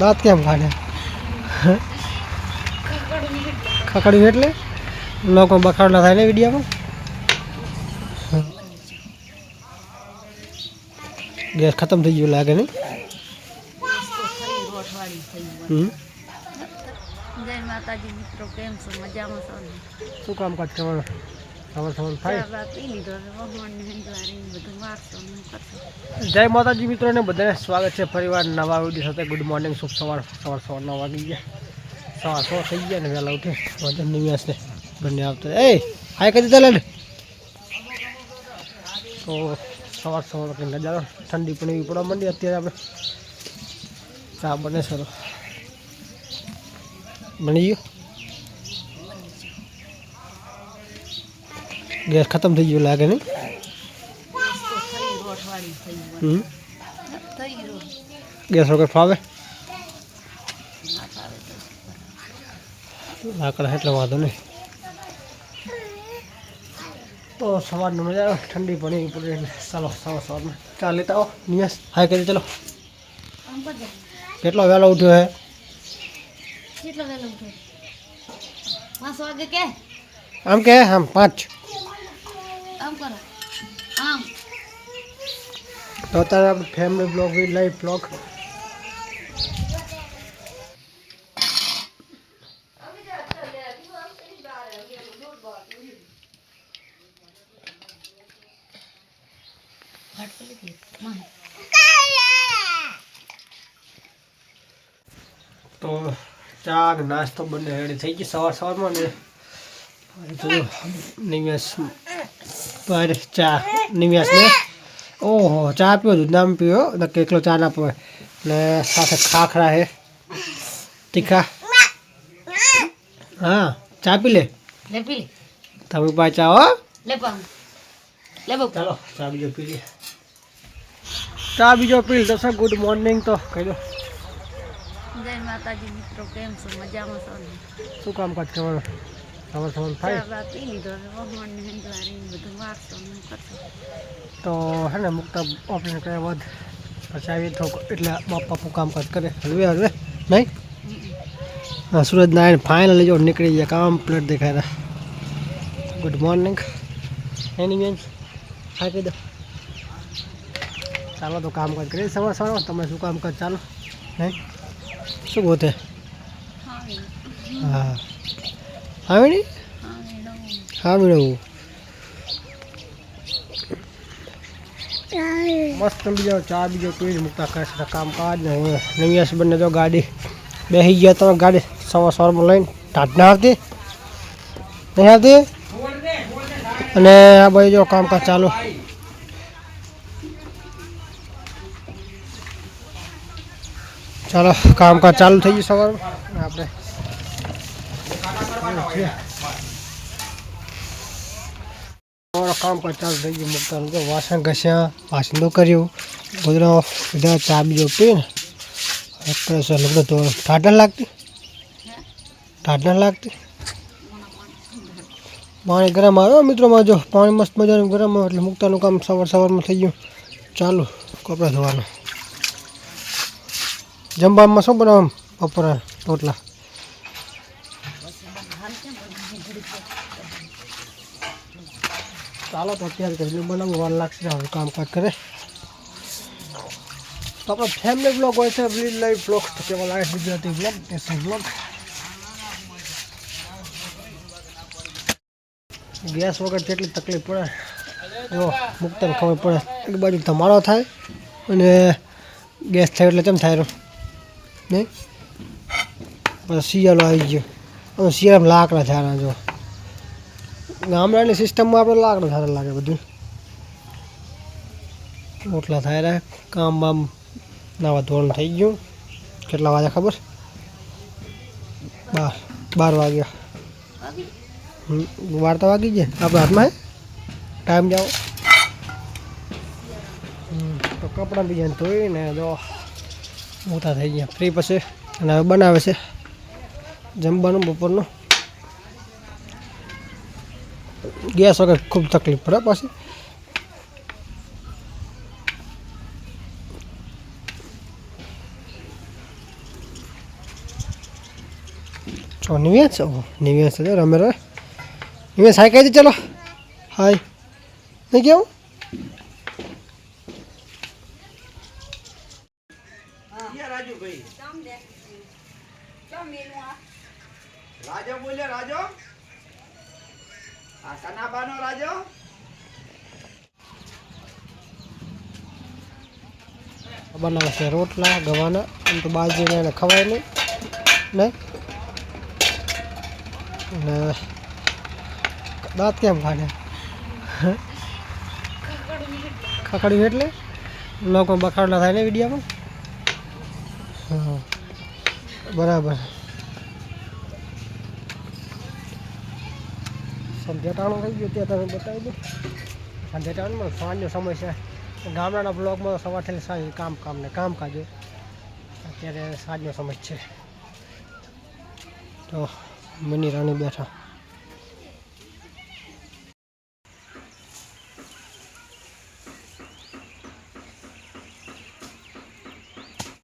દાંત કેમ કાઢ્યા ખકડ્યું એટલે? લોકો બખાડ ના થાય ને વિડીયામાં? ગેસ ખતમ થઈ ગયું લાગે નહીં? હમ? જય માતાજી મિત્રો કેમ છો? મજામાં છો શું કામકાજ કરવાનું? સવાર સવાર થાય. જય માતાજી મિત્રોને બધાને સ્વાગત છે ફરીવાર નવા વીડિયો સાથે. ગુડ મોર્નિંગ શુભ સવાર સવાર સવાર નવ વાગી ગયા. સવાર સવાર થઈ ગયા ને વહેલા ઉઠે. વજન નહીં હશે બંને આવતો. એ હાય કદી ચાલે ને? તો સવાર સવાર નજારો ઠંડી પણ એવી પડવા માંડી અત્યારે આપણે. ચા બને સરો બની ગયો ગેસ ખતમ થઈ ગયો લાગે નહીં તો ફરી રોટવાળી થઈ હમ થઈ રોટ ગેસ વગર ફાવે ના ફાવે તો લાકડા એટલે વાંધો નહીં તો સવારનો મજા આવે ઠંડી પણ એવી પડે એટલે ચાલો સવાર સવારમાં ચા લેતા આવો નિયાસ હાય કરી ચલો આમ કરજો કેટલો વહેલો ઉઠ્યો હે? કેટલો વહેલો ઉઠે પાંચ વાગે કે? આમ કે આમ પાંચ. આમ કરો તો આપણે family blog with life blog તો ચા નાસ્તો બંને રેડી થઈ ગઈ સવાર સવારમાં ને પર ચા નિમ્યાસને ઓહો ચા પીવો દૂધ નામ પીવો નક્કી એકલો ચા ના પીવો. ને સાથે ખાખરા હે તીખા. હા ચા પી લે. તમે પાસે ચા હો. ચાલો ચા બીજો પી લે. ચા બીજો પી લે સર ગુડ મોર્નિંગ તો કહી દો. જય માતાજી મિત્રો કેમ છો? મજામાં છો શું શું કામકાજ કરવાનું? સવાર સવાર થાય? તો હે ને મુકતા ઓપરેશન કર્યા બાદ પછી આવી તો એટલે બાપ બાપુ કામકાજ કરે. હલવે હલવે નહીં? હા સુરજ નારાયણ ફાઇનલી જો નીકળી ગયા. કામ પ્લેટ દેખાય રહ્યા. ગુડ મોર્નિંગ એની બેન હા કહી દો ચાલો તો કામકાજ કરીએ સવાર સવાર તમે શું કામકાજ ચાલો? નહીં? શું ગોતે? હા. હા મેળવું મસ્ત બીજો ચા બીજો પીને મૂકતા કરે કામકાજ ને નવિયાસ બંને તો ગાડી બેસી ગયા તમે ગાડી સવાર સવારમાં લઈને ટાટના આવતી. નહીં આવતી? અને આ ભાઈ જો કામકાજ ચાલુ. ચાલો, કામકાજ ચાલુ થઈ ગયું સવારમાં. આપણે અમારું પચાસ થઈ ગયું મૂકતાનું તો વાસણ ઘસ્યા, વાસણ કર્યું ગોદડા બધા ચા, બીજો પીને લગ્ન તો ટાટ લાગતી. ટાટ લાગતી. પાણી ગરમ આવ્યો મિત્રોમાં જો પાણી મસ્ત મજાનું ગરમ એટલે મૂકતાનું કામ સવાર સવારમાં થઈ ગયું. ચાલુ કપડાં ધોવાનું. જમવામાં શું બનાવવાનું? બપોરા રોટલા. ચાલો તો અત્યારે ઘરનું મને વાર લાગશે હવે કામકાજ કરે. તો આપણો ફેમિલી બ્લોગ હોય છે રીલ લાઈવ બ્લોગ કેવા લાગે Gujarati blog desi blog gas વગર કેટલી તકલીફ પડે. જો, મુક્તને ખબર પડે. એક બાજુ તમારો થાય અને ગેસ થાય એટલે કેમ થાય નહીં? પછી શિયાળો આવી ગયો. અને શિયાળામાં લાકડા થયા જો. ગામડાની સિસ્ટમમાં આપણે લાકડું સારા લાગે બધું. રોટલા થાય રહ્યા, કામ બામ નવા ધોરણ થઈ ગયું. કેટલા વાગ્યા ખબર? બાર બાર વાગ્યા. તો વાગી ગયા. આપણા હાથમાં ટાઈમ જાઓ. તો કપડાં બીજા ધોઈને જો મોટા થઈ ગયા. ફ્રી પછી. અને હવે બનાવે છે જમવાનું બપોરનું. ગેસ વગર ખૂબ તકલીફ પડે પાછી? ચો નિવેશ? ઓ નિવેશ છે રમે રે નિવેશ હાય કહી દે ચલો. હાય. નહીં કેવું? રાજો બોલ્યા રાજો? આ કનાબાનો રાજો. બનાવે છે રોટલા, ગવાના, એમ તો બાજરીને એને ખવાય નહીં. ને? દાંત કેમ કાઢે ખકડ્યું એટલે? લોકો બખાડલા થાય ને વિડીયામાં? હા બરાબર. સંધ્યાટાણું થઈ ગયું ત્યાં તમે બતાવી દો. સંધ્યાટાણુંમાં સાંજનો સમય છે. ગામડાના બ્લોકમાં સવારથી સાંજ કામ કામ ને કામ કાજે અત્યારે સાંજનો સમય છે. તો મની રાણી બેઠા.